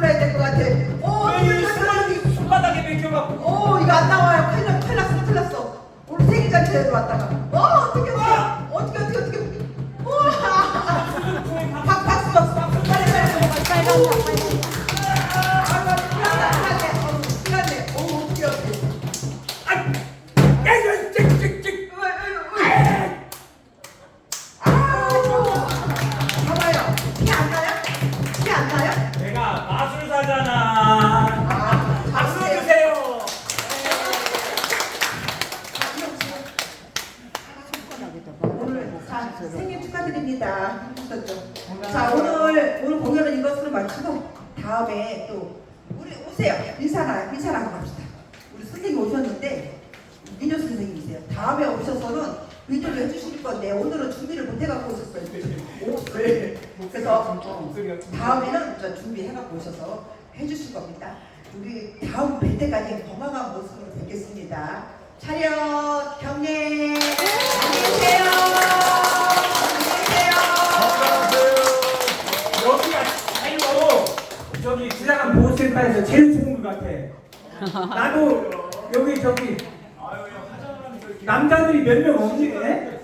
불러야 될 것 같아. 오, 이 손바닥이 손바닥에 맥혀갖고. 오, 이거 안 나와요. 큰일 났, 큰일 났어, 큰일 났어. 오늘 세계까지 데려왔다가. 어, 어떻게 어떻게 어떻게 어떻게 어떻게. 박박수 박수. 빨리 빨리 빨리 빨리 빨리. 거기다 오늘 자, 생일 축하드립니다. 그렇죠. 하셨죠? 자 오늘 오늘 공연은 이것으로 마치고 다음에 또 우리 오세요. 인사나 인사나 갑시다. 우리 선생님 오셨는데 민효 선생님이세요. 다음에 오셔서는 위조를 해주실 건데 오늘은 준비를 못 해갖고 오셨어요. 네. 네. 그래서 다음에는 준비해갖고 오셔서 해주실 겁니다. 우리 다음 뵐 때까지 건강한 모습으로 뵙겠습니다. 차렷 경례. 보호센터에서 제일 좋은 것 같아. 나도 여기 저기 남자들이 몇 명 없니? 예?